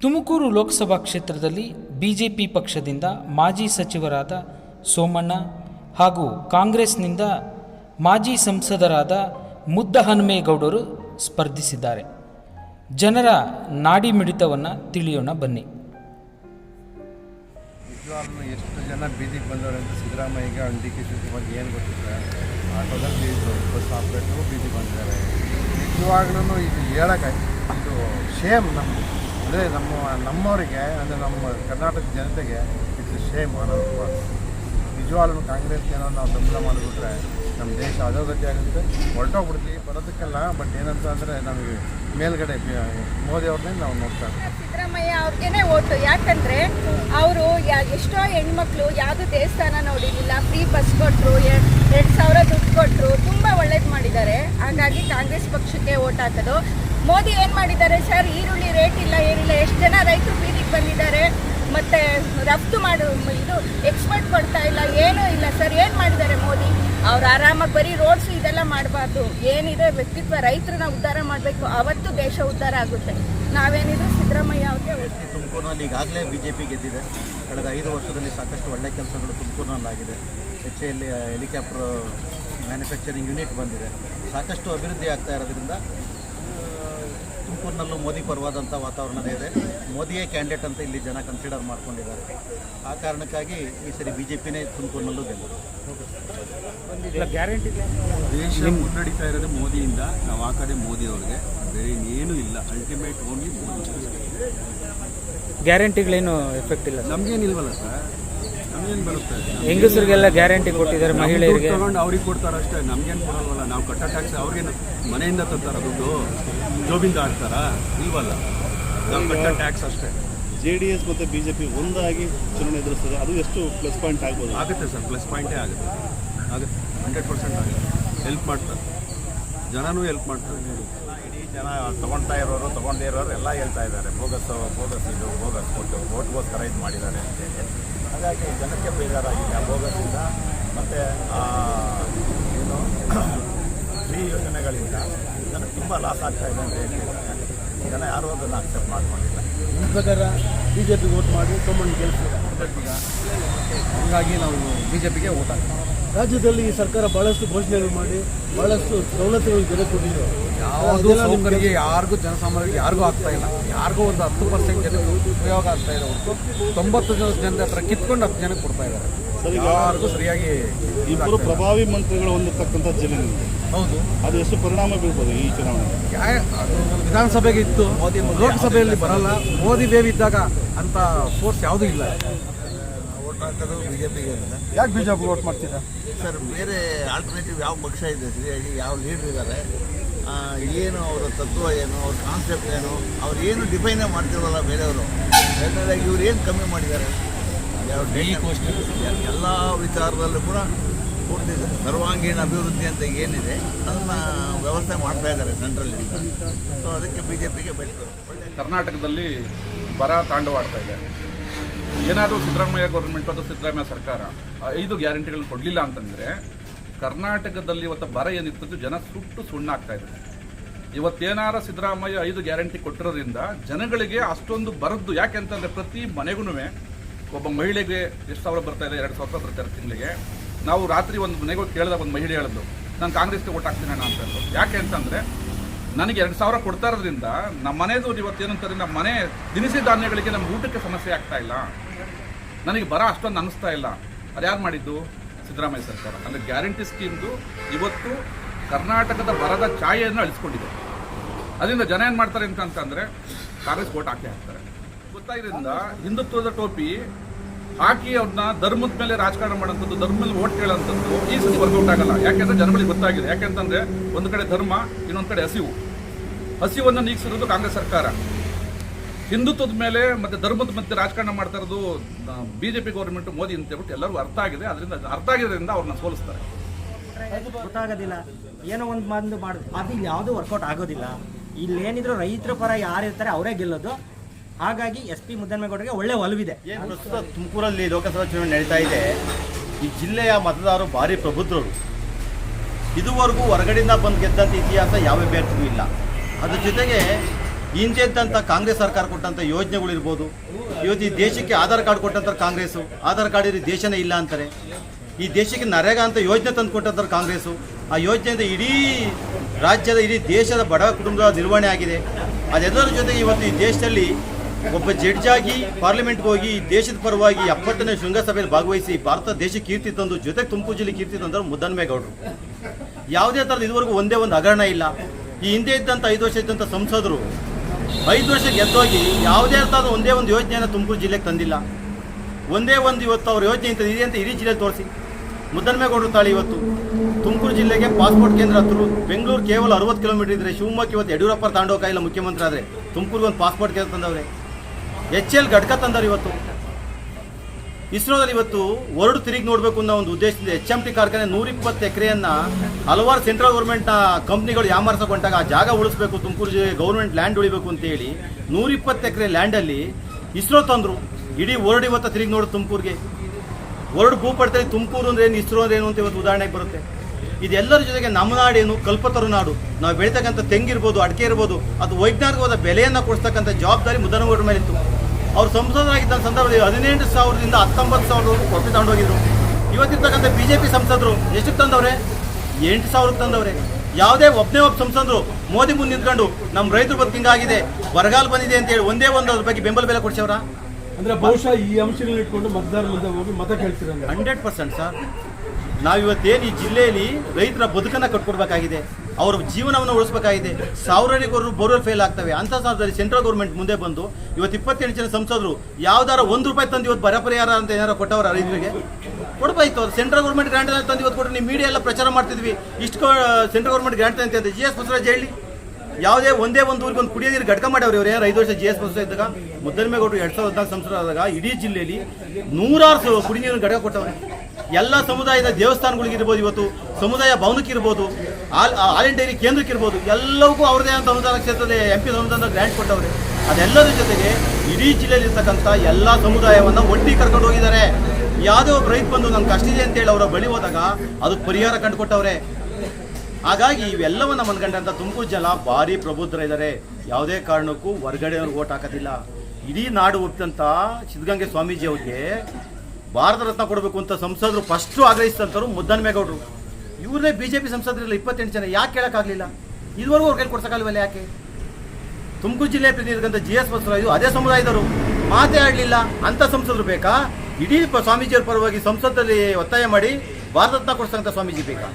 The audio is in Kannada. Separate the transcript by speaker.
Speaker 1: ತುಮಕೂರು ಲೋಕಸಭಾ ಕ್ಷೇತ್ರದಲ್ಲಿ ಬಿಜೆಪಿ ಪಕ್ಷದಿಂದ ಮಾಜಿ ಸಚಿವರಾದ ಸೋಮಣ್ಣ ಹಾಗೂ ಕಾಂಗ್ರೆಸ್ನಿಂದ ಮಾಜಿ ಸಂಸದರಾದ ಮುದ್ದಹನುಮೇಗೌಡರು ಸ್ಪರ್ಧಿಸಿದ್ದಾರೆ. ಜನರ ನಾಡಿ ಮಿಡಿತವನ್ನು ತಿಳಿಯೋಣ ಬನ್ನಿ.
Speaker 2: ಎಷ್ಟು ಜನ ಬೀದಿಗೆ ಬಂದವರು ಅಂತ ಸಿದ್ದರಾಮಯ್ಯಗೆ ಅವ್ನು ಡಿ ಕೆ ಏನು ಗೊತ್ತಿದೆ? ಆಟೋದಲ್ಲಿ ಬಸ್ ಆಪ್ರೇಟ್ರು ಬೀದಿಗೆ ಬಂದಿದ್ದಾರೆ. ನಿಜವಾಗ್ಲೂ ಇದು ಹೇಳಕ್ಕೆ ಇದು ಶೇಮ್ ನಮ್ಮ ಅಂದರೆ ನಮ್ಮ, ನಮ್ಮವರಿಗೆ, ಅಂದರೆ ನಮ್ಮ ಕರ್ನಾಟಕ ಜನತೆಗೆ ಇದು ಶೇಮ್ ಅನ್ನೋದು ನಿಜವಾಗ್ಲೂ ಕಾಂಗ್ರೆಸ್ಗೆ ಏನೋ ನಾವು ಬೆಂಬಲ ಮಾಡಿಬಿಟ್ರೆ ನಮ್ಮ ದೇಶ ಅಧೋಗತಿ ಆಗುತ್ತೆ. ಹೊರಟೋಗ್ಬಿಡ್ತೀವಿ, ಬರೋದಕ್ಕೆಲ್ಲ ಬಟ್ ಏನಂತ ಅಂದರೆ ನಮಗೆ ಮೇಲ್ಗಡೆ, ಮೋದಿ ಅವ್ರನ್ನೇ ನಾವು ನೋಡ್ತಾ ಇದ್ದೀವಿ
Speaker 3: ಸಿದ್ದರಾಮಯ್ಯ ಅವ್ರಿಗೇನೆ ಓಟು. ಯಾಕಂದರೆ ಅವರು ಎಷ್ಟೋ ಹೆಣ್ಮಕ್ಳು ಯಾವುದು ದೇವಸ್ಥಾನ ನೋಡಿರಲಿಲ್ಲ ಫ್ರೀ ಬಸ್ ಕೊಟ್ಟರು ಎರಡು ಸಾವಿರ ದುಡ್ಡು ಕೊಟ್ಟರು ತುಂಬ ಒಳ್ಳೇದು ಮಾಡಿದ್ದಾರೆ. ಹಾಗಾಗಿ ಕಾಂಗ್ರೆಸ್ ಪಕ್ಷಕ್ಕೆ ಓಟ್ ಹಾಕೋದು ಮೋದಿ ಏನು ಮಾಡಿದ್ದಾರೆ ಸರ್? ಈರುಳ್ಳಿ ರೇಟ್ ಇಲ್ಲ, ಏನಿಲ್ಲ. ಎಷ್ಟು ಜನ ರೈತರು ಬೀದಿಗೆ ಬಂದಿದ್ದಾರೆ? ಮತ್ತೆ ರಫ್ತು ಮಾಡು, ಇದು ಎಕ್ಸ್ಪೋರ್ಟ್ ಕೊಡ್ತಾ ಇಲ್ಲ, ಏನೂ ಇಲ್ಲ ಸರ್. ಏನು ಮಾಡಿದ್ದಾರೆ ಮೋದಿ? ಅವ್ರು ಆರಾಮಾಗಿ ಬರೀ ರೋಡ್ಸ್ ಇದೆಲ್ಲ ಮಾಡಬಾರ್ದು. ಏನಿದೆ ವ್ಯಕ್ತಿತ್ವ ರೈತರನ್ನ ಉದ್ಧಾರ ಮಾಡಬೇಕು. ಅವತ್ತು ದೇಶ ಉದ್ಧಾರ ಆಗುತ್ತೆ. ನಾವೇನಿದ್ರು ಸಿದ್ದರಾಮಯ್ಯ ಅವ್ರಿಗೆ
Speaker 4: ತುಮಕೂರಿನಲ್ಲಿ ಈಗಾಗಲೇ ಬಿ ಜೆ ಪಿ ಗೆದ್ದಿದೆ. ಕಳೆದ ಐದು ವರ್ಷದಲ್ಲಿ ಸಾಕಷ್ಟು ಒಳ್ಳೆಯ ಕೆಲಸಗಳು ತುಮಕೂರಿನಲ್ಲಾಗಿದೆ. ಎಚ್ ಎಲ್ಲಿ ಹೆಲಿಕಾಪ್ಟರ್ ಮ್ಯಾನುಫ್ಯಾಕ್ಚರಿಂಗ್ ಯೂನಿಟ್ ಬಂದಿದೆ. ಸಾಕಷ್ಟು ಅಭಿವೃದ್ಧಿ ಆಗ್ತಾ ಇರೋದ್ರಿಂದ ತುಮಕೂರಿನಲ್ಲೂ ಮೋದಿ ಪರವಾದಂಥ ವಾತಾವರಣನೇ ಇದೆ. ಮೋದಿಯೇ ಕ್ಯಾಂಡಿಡೇಟ್ ಅಂತ ಇಲ್ಲಿ ಜನ ಕನ್ಸಿಡರ್ ಮಾಡ್ಕೊಂಡಿದ್ದಾರೆ. ಆ ಕಾರಣಕ್ಕಾಗಿ ಈ ಸರಿ ಬಿ ಜೆ ಪಿನೇ ತುಮಕೂರಿನಲ್ಲೂ ಗೆಲ್ಲೋದು
Speaker 5: ದೇಶ ಮುನ್ನಡೀತಾ ಇರೋದು ಮೋದಿಯಿಂದ. ನಾವು ಹಾಕೋದೇ ಮೋದಿ ಅವ್ರಿಗೆ ಬೇರೆ ಇನ್ನೇನು ಇಲ್ಲ. Ultimate only Modi.
Speaker 1: ಗ್ಯಾರಂಟಿಗಳೇನು ಎಫೆಕ್ಟ್ ಇಲ್ಲ.
Speaker 5: ನಮಗೇನಿಲ್ವಲ್ಲ ಸರ್ ನಮ್ಗೇನು ಬರುತ್ತೆ?
Speaker 1: ಹೆಂಗಸರಿಗೆಲ್ಲ ಗ್ಯಾರಂಟಿ ಕೊಟ್ಟಿದ್ದಾರೆ ಮಹಿಳೆಯರಿಗೆ?
Speaker 5: ತಗೊಂಡು ಅವ್ರಿಗೆ ಕೊಡ್ತಾರೆ ಅಷ್ಟೇ ನಮ್ಗೇನು ಕೊಡಲ್ವಲ್ಲ ನಾವು ಕಟ್ಟೋ ಟ್ಯಾಕ್ಸ್ ಅವ್ರಿಗೆ ಮನೆಯಿಂದ ತರ್ತಾರ ದುಡ್ಡು. ಜೋಬಿಂದ ಆಡ್ತಾರಾ ಇಲ್ವಲ್ಲ? ನಾವು ಕಟ್ಟೋ ಟ್ಯಾಕ್ಸ್ ಅಷ್ಟೇ.
Speaker 6: ಜೆ ಡಿ ಎಸ್ ಮತ್ತು ಬಿ ಜೆ ಪಿ ಒಂದಾಗಿ ಚುನಾವಣೆ ಎದುರಿಸ್ತದೆ ಅದು ಎಷ್ಟು ಪ್ಲಸ್ ಪಾಯಿಂಟ್ ಆಗ್ಬೋದು?
Speaker 5: ಆಗುತ್ತೆ ಸರ್ ಪ್ಲಸ್ ಪಾಯಿಂಟೇ ಆಗುತ್ತೆ. ಆಗುತ್ತೆ. ಹಂಡ್ರೆಡ್ ಪರ್ಸೆಂಟ್ ಆಗುತ್ತೆ. ಹೆಲ್ಪ್ ಮಾಡ್ತಾರೆ. ಜನನೂ ಹೆಲ್ಪ್ ಮಾಡ್ತಾರೆ.
Speaker 7: ಇಡೀ ಜನ ತಗೊಳ್ತಾ ಇರೋರು ತಗೊಂಡೇ ಇರೋರು ಎಲ್ಲ ಹೇಳ್ತಾ ಇದ್ದಾರೆ. ಬೋಗಸ್ ಬೋಗಸ್ ಇದು ಬೋಗಸ್ ಕೊಟ್ಟು ಓಟ್ಗೋಸ್ಕರ ಇದು ಮಾಡಿದ್ದಾರೆ ಅಂತೇಳಿ ಹಾಗಾಗಿ ಜನಕ್ಕೆ ಬೇಜಾರಾಗಿದೆ. ಆ ಬೋಗಸಿಂದ ಮತ್ತು ಏನು ಫ್ರೀ ಯೋಜನೆಗಳಿಂದ ಜನಕ್ಕೆ ತುಂಬ ಲಾಸ್ ಆಗ್ತಾ ಇದೆ ಅಂತ ಹೇಳಿ ಜನ ಯಾರೂ ಅದನ್ನು ಅಕ್ಸೆಪ್ಟ್ ಮಾಡ್ಕೊಂಡಿಲ್ಲ.
Speaker 2: ನಿಮ್ಮ ಪ್ರಕಾರ ಬಿ ಜೆ ಪಿಗೆ ಓಟ್ ಮಾಡಿ ತೊಗೊಂಡು ಗೆಲ್ಲಿಸ್ಬೇಕು ಹಾಗಾಗಿ ನಾವು ಬಿ ಜೆ ಪಿಗೆ ಓಟ್ ಹಾಕ್ತೀವಿ.
Speaker 6: ರಾಜ್ಯದಲ್ಲಿ ಈ ಸರ್ಕಾರ ಬಹಳಷ್ಟು ಘೋಷಣೆಗಳು ಮಾಡಿ ಬಹಳಷ್ಟು ಸವಲತ್ತುಗಳು ಜನ ಕೊಟ್ಟಿದೆ.
Speaker 2: ಯಾವುದು ಸೌಕರ್ಯ ಯಾರಿಗೂ ಜನಸಾಮಾನ್ಯರಿಗೆ ಯಾರಿಗೂ ಆಗ್ತಾ ಇಲ್ಲ. ಯಾರಿಗೂ ಒಂದು ಹತ್ತು ಪರ್ಸೆಂಟ್ ಜನಕ್ಕೆ ಉಪಯೋಗ ಆಗ್ತಾ ಇದೆ ಹೊರತು. ತೊಂಬತ್ತು ಜನ ಜನರ ಹತ್ರ ಕಿತ್ಕೊಂಡು ಹತ್ತು ಜನಕ್ಕೆ ಕೊಡ್ತಾ ಇದ್ದಾರೆ. ಯಾರಿಗೂ ಸರಿಯಾಗಿ
Speaker 6: ಇಬ್ಬರು ಪ್ರಭಾವಿ ಮಂತ್ರಿಗಳು ಹೊಂದಿರತಕ್ಕಂಥ ಜಿಲ್ಲೆ.
Speaker 2: ಹೌದು.
Speaker 6: ಅದು ಎಷ್ಟು ಪರಿಣಾಮ ಬೀಳ್ಬೋದು ಈ ಚುನಾವಣೆ
Speaker 2: ಯಾ- ಅದು ವಿಧಾನಸಭೆಗೆ ಇತ್ತು. ಲೋಕಸಭೆಯಲ್ಲಿ ಬರಲ್ಲ. ಮೋದಿ ಬೇವಿದ್ದಾಗ ಇದ್ದಾಗ ಅಂತ ಫೋರ್ಸ್ ಯಾವುದೂ ಇಲ್ಲ.
Speaker 4: ಓಟ್ ಹಾಕೋದು ಬಿ ಜೆ ಪಿಗೆ
Speaker 2: ಯಾಕೆ ಬಿಜೆಪಿ ವೋಟ್ ಮಾಡ್ತೀರಾ?
Speaker 4: ಸರ್ ಬೇರೆ ಆಲ್ಟರ್ನೇಟಿವ್ ಯಾವ ಪಕ್ಷ ಇದೆ ಸರಿಯಾಗಿ ಯಾವ ಲೀಡ್ರ್ ಇದ್ದಾರೆ ಏನು ಅವರ ತತ್ವ ಏನು ಅವ್ರ ಕಾನ್ಸೆಪ್ಟ್ ಏನು? ಅವ್ರು ಏನು ಡಿಫೈನೇ ಮಾಡ್ತಿರಲ್ಲ ಬೇರೆಯವರು? ಎರಡನೇದಾಗಿ ಇವ್ರು ಏನು ಕಮ್ಮಿ ಮಾಡಿದ್ದಾರೆ? ಯಾವ ಎಲ್ಲ ವಿಚಾರದಲ್ಲೂ ಕೂಡ ಪೂರ್ತಿ ಸರ್ವಾಂಗೀಣ ಅಭಿವೃದ್ಧಿ ಅಂತ ಏನಿದೆ ಅದನ್ನ ವ್ಯವಸ್ಥೆ ಮಾಡ್ತಾ ಇದ್ದಾರೆ ಸೆಂಟ್ರಲ್ ಸೊ ಅದಕ್ಕೆ ಬಿ ಜೆ ಪಿಗೆ ಬೆಳೆದು
Speaker 8: ಕರ್ನಾಟಕದಲ್ಲಿ ಬರ ತಾಂಡವಾಡ್ತಾ ಇದೆ. ಏನಾದರೂ ಸಿದ್ದರಾಮಯ್ಯ ಗೌರ್ಮೆಂಟ್ ಅಥವಾ ಸಿದ್ದರಾಮಯ್ಯ ಸರ್ಕಾರ ಐದು ಗ್ಯಾರಂಟಿಗಳನ್ನು ಕೊಡಲಿಲ್ಲ ಅಂತಂದರೆ ಕರ್ನಾಟಕದಲ್ಲಿ ಇವತ್ತು ಬರ ಏನಿತ್ತು ಜನ ಸುಟ್ಟು ಸುಣ್ಣ ಆಗ್ತಾ ಇದೆ ಇವತ್ತೇನಾರ ಸಿದ್ದರಾಮಯ್ಯ ಐದು ಗ್ಯಾರಂಟಿ ಕೊಟ್ಟಿರೋದ್ರಿಂದ ಜನಗಳಿಗೆ ಅಷ್ಟೊಂದು ಬರದ್ದು ಯಾಕೆ ಅಂತಂದರೆ ಪ್ರತಿ ಮನೆಗೂ ಒಬ್ಬ ಮಹಿಳೆಗೆ ಎಷ್ಟು ಸಾವಿರ ಬರ್ತಾ ಇದೆ, ಎರಡು ಸಾವಿರ ಬರ್ತಾರೆ ತಿಂಗಳಿಗೆ. ನಾವು ರಾತ್ರಿ ಒಂದು ಮನೆಗೆ ಹೋಗಿ ಕೇಳಿದಾಗ ಒಂದು ಮಹಿಳೆ ಹೇಳಿದ್ದು ನಾನು ಕಾಂಗ್ರೆಸ್ಗೆ ಓಟ್ ಹಾಕ್ತೀನಿ ಅಣ್ಣ ಅಂತ ಹೇಳಿದ್ರು. ಯಾಕೆ ಅಂತಂದರೆ ನನಗೆ ಎರಡು ಸಾವಿರ ಕೊಡ್ತಾ ಇರೋದ್ರಿಂದ ನಮ್ಮ ಮನೆದು ಇವತ್ತು ಏನಂತಾರೆ, ನಮ್ಮ ಮನೆ ದಿನಸಿ ಧಾನ್ಯಗಳಿಗೆ ನಮ್ಗೆ ಊಟಕ್ಕೆ ಸಮಸ್ಯೆ ಆಗ್ತಾ ಇಲ್ಲ. ನನಗೆ ಬರ ಅಷ್ಟೊಂದು ಅನ್ನಿಸ್ತಾ ಇಲ್ಲ. ಅದು ಯಾರು ಮಾಡಿದ್ದು? ಸಿದ್ದರಾಮಯ್ಯ ಸರ್ಕಾರ. ಅಂದರೆ ಗ್ಯಾರಂಟಿ ಸ್ಕೀಮ್ದು ಇವತ್ತು ಕರ್ನಾಟಕದ ಬರದ ಛಾಯೆಯನ್ನು ಅಳಿಸ್ಕೊಂಡಿದೆ. ಅದರಿಂದ ಜನ ಏನು ಮಾಡ್ತಾರೆ ಅಂತ ಅಂತಂದರೆ, ಕಾಂಗ್ರೆಸ್ ಓಟ್ ಹಾಕಿ ಹಾಕ್ತಾರೆ. ಗೊತ್ತಾಗಿದ್ದರಿಂದ ಹಿಂದುತ್ವದ ಟೋಪಿ ಹಾಕಿ ಅವ್ರನ್ನ ಧರ್ಮದ ಮೇಲೆ ರಾಜಕಾರಣ ಮಾಡೋಂಥದ್ದು ಧರ್ಮದ ಮೇಲೆ ಓಟ್ ಕೇಳೋಂಥದ್ದು ಈ ಸತಿ ವರ್ಕೌಟ್ ಆಗಲ್ಲ. ಯಾಕೆಂದ್ರೆ ಜನಗಳಿಗೆ ಗೊತ್ತಾಗಿದೆ. ಯಾಕೆಂತಂದ್ರೆ ಒಂದು ಕಡೆ ಧರ್ಮ, ಇನ್ನೊಂದು ಕಡೆ ಹಸಿವು. ಹಸಿವನ್ನು ನೀಗಿಸಿರೋದು ಕಾಂಗ್ರೆಸ್ ಸರ್ಕಾರ. ಹಿಂದುತ್ವದ ಮೇಲೆ ಮತ್ತೆ ಧರ್ಮದ ಮಧ್ಯೆ ರಾಜಕಾರಣ ಮಾಡ್ತಾ ಇರೋದು ಬಿಜೆಪಿ ಗೌರ್ಮೆಂಟ್ ಮೋದಿ ಅಂತ ಹೇಳ್ಬಿಟ್ಟು ಎಲ್ಲರಿಗೂ ಅರ್ಥ ಆಗಿದೆ. ಅದರಿಂದ ಅರ್ಥ ಆಗಿರೋದ್ರಿಂದ ಅವ್ರನ್ನ ಸೋಲಿಸ್ತಾರೆ.
Speaker 9: ಗೊತ್ತಾಗೋದಿಲ್ಲ. ಏನೋ ಒಂದು ಬಂದು ಮಾಡಿದ್ರು ಅದು ಇಲ್ಲಿ ಯಾವುದೂ ವರ್ಕೌಟ್ ಆಗೋದಿಲ್ಲ. ಇಲ್ಲಿ ಏನಿದ್ರು ರೈತರ ಪರ ಯಾರು ಇರ್ತಾರೆ ಅವರೇ ಗೆಲ್ಲೋದು. ಹಾಗಾಗಿ ಎಸ್ ಪಿ ಮುದ್ದನ್ಮೇಗೌಡರಿಗೆ ಒಳ್ಳೆ ಒಲವಿದೆ.
Speaker 7: ಏನು ಪ್ರಸ್ತುತ ತುಮಕೂರಲ್ಲಿ ಲೋಕಸಭಾ ಚುನಾವಣೆ ನಡೀತಾ ಇದೆ. ಈ ಜಿಲ್ಲೆಯ ಮತದಾರರು ಭಾರಿ ಪ್ರಬುದ್ಧರು. ಇದುವರೆಗೂ ಹೊರಗಡೆಯಿಂದ ಬಂದು ಗೆದ್ದಂಥ ಇತಿಹಾಸ ಯಾವ ಅಭ್ಯರ್ಥಿಗೂ ಇಲ್ಲ. ಅದ್ರ ಜೊತೆಗೆ
Speaker 10: ಹಿಂದೆ ಇದ್ದಂಥ ಕಾಂಗ್ರೆಸ್ ಸರ್ಕಾರ ಕೊಟ್ಟಂಥ ಯೋಜನೆಗಳಿರ್ಬೋದು ಇವತ್ತು ಈ ದೇಶಕ್ಕೆ ಆಧಾರ್ ಕಾರ್ಡ್ ಕೊಟ್ಟಂಥ ಕಾಂಗ್ರೆಸ್ಸು ಆಧಾರ್ ಕಾರ್ಡ್ ಇರೋ ದೇಶನೇ ಇಲ್ಲ ಅಂತಾರೆ. ಈ ದೇಶಕ್ಕೆ ನರೇಗಾ ಅಂತ ಯೋಜನೆ ತಂದು ಕೊಟ್ಟಂಥ ಕಾಂಗ್ರೆಸ್ಸು ಆ ಯೋಜನೆಯಿಂದ ಇಡೀ ರಾಜ್ಯದ, ಇಡೀ ದೇಶದ ಬಡ ಕುಟುಂಬದ ನಿರ್ವಹಣೆ ಆಗಿದೆ. ಅದೆಲ್ಲರ ಜೊತೆಗೆ ಇವತ್ತು ಈ ದೇಶದಲ್ಲಿ ಒಬ್ಬ ಜಡ್ಜಾಗಿ ಪಾರ್ಲಿಮೆಂಟ್ಗೆ ಹೋಗಿ ದೇಶದ ಪರವಾಗಿ ಎಪ್ಪತ್ತನೇ ಶೃಂಗಸಭೆಯಲ್ಲಿ ಭಾಗವಹಿಸಿ ಭಾರತ ದೇಶ ಕೀರ್ತಿ ತಂದು, ಜೊತೆಗೆ ತುಮಕೂರು ಜಿಲ್ಲೆ ಕೀರ್ತಿ ತಂದರು ಮುದ್ದನ್ಮೇಗೌಡರು ಯಾವುದೇ ಥರದ ಇದುವರೆಗೂ ಒಂದೇ ಒಂದು ಹಗರಣ ಇಲ್ಲ. ಈ ಹಿಂದೆ ಇದ್ದಂಥ ಐದು ವರ್ಷ ಇದ್ದಂಥ ಸಂಸದರು ಐದು ವರ್ಷ ಗೆದ್ದೋಗಿ ಯಾವುದೇ ಅರ್ಥದ ಒಂದೇ ಒಂದು ಯೋಜನೆಯನ್ನು ತುಮಕೂರು ಜಿಲ್ಲೆಗೆ ತಂದಿಲ್ಲ. ಒಂದೇ ಒಂದು ಇವತ್ತು ಅವ್ರ ಯೋಜನೆ ಇಂಥದ್ದು ಇದೆ ಅಂತ ಇಡೀ ಜಿಲ್ಲೆ ತೋರಿಸಿ. ಮುದ್ದನ್ಮೇಗೌಡರು ತಾಳಿ ಇವತ್ತು. ತುಮಕೂರು ಜಿಲ್ಲೆಗೆ ಪಾಸ್ಪೋರ್ಟ್ ಕೇಂದ್ರ ಹತ್ರ ಬೆಂಗಳೂರು ಕೇವಲ ಅರವತ್ತು ಕಿಲೋಮೀಟರ್ ಇದ್ದರೆ ಶಿವಮೊಗ್ಗ ಇವತ್ತು ಯಡಿಯೂರಪ್ಪ ತಾಂಡೋಕಾಯಿಲ್ಲ ಮುಖ್ಯಮಂತ್ರಿ ಆದರೆ ತುಮಕೂರಿಗೆ ಒಂದು ಪಾಸ್ಪೋರ್ಟ್ ಕೇಂದ್ರ ತಂದವ್ರೆ. ಎಚ್ ಎಲ್ ಘಟಕ ತಂದವ್ರು ಇವತ್ತು. ಇಸ್ರೋದಲ್ಲಿ ಇವತ್ತು ಹೊರಡು ತಿರುಗಿ ನೋಡಬೇಕು ಅನ್ನೋ ಒಂದು ಉದ್ದೇಶದಿಂದ ಎಚ್ ಎಂ ಟಿ ಕಾರ್ಖಾನೆ ನೂರಿಪ್ಪತ್ತು ಎಕರೆಯನ್ನ ಹಲವಾರು ಸೆಂಟ್ರಲ್ ಗೌರ್ಮೆಂಟ್ನ ಕಂಪ್ನಿಗಳು ಯಾಮಾರಿಸಕೊಂಡಾಗ ಆ ಜಾಗ ಉಳಿಸ್ಬೇಕು, ತುಮಕೂರು ಜಿಲ್ಲೆ ಗೌರ್ಮೆಂಟ್ ಲ್ಯಾಂಡ್ ಉಳಿಬೇಕು ಅಂತೇಳಿ ನೂರಿಪ್ಪತ್ತು ಎಕರೆ ಲ್ಯಾಂಡಲ್ಲಿ ಇಸ್ರೋ ತಂದರು. ಇಡೀ ವರ್ಡ್ ಇವತ್ತು ತಿರುಗಿ ನೋಡು ತುಮಕೂರಿಗೆ. ವರ್ಡ್ ಭೂಪಡ್ತಲ್ಲಿ ತುಮಕೂರು ಅಂದ್ರೆ ಏನು, ಇಸ್ರೋ ಅಂದ್ರೆ ಏನು ಅಂತ ಇವತ್ತು ಉದಾಹರಣೆಗೆ ಬರುತ್ತೆ. ಇದೆಲ್ಲರ ಜೊತೆಗೆ ನಮ್ಮ ನಾಡೇನು ಕಲ್ಪತರು ನಾಡು. ನಾವು ಬೆಳೀತಕ್ಕಂಥ ತೆಂಗಿರ್ಬೋದು, ಅಡಿಕೆ ಇರ್ಬೋದು, ಅದು ವೈಜ್ಞಾನಿಕವಾದ ಬೆಲೆಯನ್ನು ಕೊಡಿಸ್ತಕ್ಕಂಥ ಜವಾಬ್ದಾರಿ ಮುದ್ದನಗೌಡರ ಮೇಲಿತ್ತು ಅವ್ರು ಸಂಸದರಾಗಿದ್ದ ಸಂದರ್ಭದಲ್ಲಿ ಹದಿನೆಂಟು ಸಾವಿರದಿಂದ ಹತ್ತೊಂಬತ್ತು ಸಾವಿರದವರೆಗೂ ಕೊಟ್ಟು ತಗೊಂಡೋಗಿದ್ರು. ಇವತ್ತಿರ್ತಕ್ಕಂಥ ಬಿ ಜೆ ಪಿ ಸಂಸದರು ಎಷ್ಟಕ್ಕೆ ತಂದವ್ರೆ? ಎಂಟು ಸಾವಿರಕ್ಕೆ ತಂದವ್ರೆ. ಯಾವುದೇ ಒಬ್ಬನೇ ಒಬ್ಬ ಸಂಸದರು ಮೋದಿ ಮುಂದೆ ನಿಂತ್ಕೊಂಡು ನಮ್ಮ ರೈತರು ಬದುಕು ಹಿಂಗಾಗಿದೆ ಬರಗಾಲ ಬಂದಿದೆ ಅಂತೇಳಿ ಒಂದೇ ಒಂದು ಅದ್ರ ಬಗ್ಗೆ ಬೆಂಬಲ ಬೆಲೆ ಕೊಡ್ಸವ್ರ?
Speaker 6: ಅಂದ್ರೆ ಬಹುಶಃ ಈ ಅಂಶಗಳನ್ನ ಇಟ್ಕೊಂಡು ಮತದಾರ ಮುಂದೆ ಹೋಗಿ ಮತ ಕೇಳ್ತೀರ
Speaker 10: ಹಂಡ್ರೆಡ್ ಪರ್ಸೆಂಟ್ ಸರ್. ನಾವಿವತ್ತೇನು ಈ ಜಿಲ್ಲೆಯಲ್ಲಿ ರೈತರ ಬದುಕನ್ನು ಕಟ್ಕೊಡ್ಬೇಕಾಗಿದೆ. ಅವ್ರ ಜೀವನವನ್ನು ಉಳಿಸ್ಬೇಕಾಗಿದೆ. ಸಾವಿರನಿಗೋರು ಬೋರ್ವೆಲ್ ಫೇಲ್ ಆಗ್ತವೆ. ಅಂತ ಸಂದರ್ಭದಲ್ಲಿ ಸೆಂಟ್ರಲ್ ಗೌರ್ಮೆಂಟ್ ಮುಂದೆ ಬಂದು ಇವತ್ತು ಇಪ್ಪತ್ತೆಂಟು ಜನ ಸಂಸದರು ಯಾವ್ದಾರ ಒಂದು ರೂಪಾಯಿ ತಂದು ಇವತ್ತು ಬರ ಪರಿಹಾರ ಅಂತ ಏನಾರ ಕೊಟ್ಟವರ ರೈತರಿಗೆ? ಕೊಡ್ಬಾಯ್ತು ಅವ್ರು. ಸೆಂಟ್ರಲ್ ಗೌರ್ಮೆಂಟ್ ಗ್ರಾಂಟ್ ತಂದು ಇವತ್ತು ಕೊಟ್ಟರೆ ನೀವು ಮೀಡಿಯಾ ಎಲ್ಲ ಪ್ರಚಾರ ಮಾಡ್ತಿದ್ವಿ. ಇಷ್ಟು ಸೆಂಟ್ರಲ್ ಗೌರ್ಮೆಂಟ್ ಗ್ರಾಂಟ್ ಅಂತ ಜಿ ಎಸ್ ಬಸವರಾಜ್ ಹೇಳಿ ಯಾವುದೇ ಒಂದೇ ಒಂದು ಊರಿಗೆ ಒಂದು ಕುಡಿಯೋ ನೀರು ಘಟಕ ಮಾಡಿ ಅವ್ರು ಯಾರು ಐದು ವರ್ಷ ಜಿ ಎಸ್ ಬಸ್ ಇದ್ದಾಗ ಮುದ್ದನಮೇಗೌಡರು ಎರಡು ಸಾವಿರದ ಹದಿನಾಲ್ಕು ಸಂಸದರಾದಾಗ ಇಡೀ ಜಿಲ್ಲೆಯಲ್ಲಿ ನೂರಾರು ಕುಡಿ ನೀರು ಘಟಕ ಕೊಟ್ಟವ್ರೆ. ಎಲ್ಲ ಸಮುದಾಯದ ದೇವಸ್ಥಾನಗಳಿಗಿರ್ಬೋದು ಇವತ್ತು, ಸಮುದಾಯ ಭವನಕ್ಕಿರ್ಬೋದು ಆಲ್ ಆಲ್ ಇಂಡಿಯಾ ಕೇಂದ್ರಕ್ಕೆ ಕೇಂದ್ರಕ್ಕಿರ್ಬೋದು ಎಲ್ಲವಕ್ಕೂ ಅವ್ರದೇ ಅಂತ ಅನುದಾನ ಕ್ಷೇತ್ರದ ಎಂ ಪಿ ಅನುದಾನ ಗ್ರ್ಯಾಂಟ್ ಕೊಟ್ಟವ್ರೆ. ಅದೆಲ್ಲರ ಜೊತೆಗೆ ಇಡೀ ಜಿಲ್ಲೆಯಲ್ಲಿ ಇರ್ತಕ್ಕಂಥ ಎಲ್ಲ ಸಮುದಾಯವನ್ನು ಒಟ್ಟಿಗೆ ಕರ್ಕೊಂಡು ಹೋಗಿದ್ದಾರೆ. ಯಾವುದೇ ಒಬ್ಬ ರೈತ ಬಂದು ನಮ್ಗೆ ಕಷ್ಟ ಇದೆ ಅಂತೇಳಿ ಅವರ ಬಳಿ ಹೋದಾಗ ಅದಕ್ಕೆ ಪರಿಹಾರ ಕಂಡುಕೊಟ್ಟವ್ರೆ. ಹಾಗಾಗಿ ಇವೆಲ್ಲವನ್ನ ಮನ್ಗಂಡಂಥ ತುಮಕೂರು ಜನ ಭಾರಿ ಪ್ರಬುದ್ಧರ ಇದ್ದಾರೆ. ಯಾವುದೇ ಕಾರಣಕ್ಕೂ ಹೊರಗಡೆಯವ್ರಿಗೆ ಓಟ್ ಹಾಕೋದಿಲ್ಲ. ಇಡೀ ನಾಡು ಒಪ್ಪಿದಂಥ ಸಿದ್ಧಗಂಗೆ ಸ್ವಾಮೀಜಿ ಅವ್ರಿಗೆ ಭಾರತ ರತ್ನ ಕೊಡಬೇಕು ಅಂತ ಸಂಸದರು ಫಸ್ಟು ಆಗ್ರಹಿಸಿದಂಥವ್ರು ಮುದ್ದನ್ಮೇಗೌಡರು ಇವ್ರದೇ ಬಿ ಜೆ ಪಿ ಸಂಸದರಿಲ್ಲ, ಇಪ್ಪತ್ತೆಂಟು ಜನ. ಯಾಕೆ ಕೇಳೋಕ್ಕಾಗಲಿಲ್ಲ? ಇದುವರೆಗೂ ಅವ್ರ ಕೈಲಿ ಕೊಡ್ಸೋಕ್ಕಾಗಲ್ವಲ್ಲ ಯಾಕೆ? ತುಮಕೂರು ಜಿಲ್ಲೆ ಪ್ರತಿನಿಧಿಗಂತ ಜಿ ಎಸ್ ಬಸವರಾಜು ಅದೇ ಸಮುದಾಯದವರು. ಮಾತೇ ಆಡಲಿಲ್ಲ. ಅಂಥ ಸಂಸದರು ಬೇಕಾ? ಇಡೀ ಸ್ವಾಮೀಜಿಯವ್ರ ಪರವಾಗಿ ಸಂಸತ್ತಲ್ಲಿ ಒತ್ತಾಯ ಮಾಡಿ ಭಾರತ ರತ್ನ ಕೊಡ್ಸಕ್ಕಂಥ ಸ್ವಾಮೀಜಿ ಬೇಕಾ?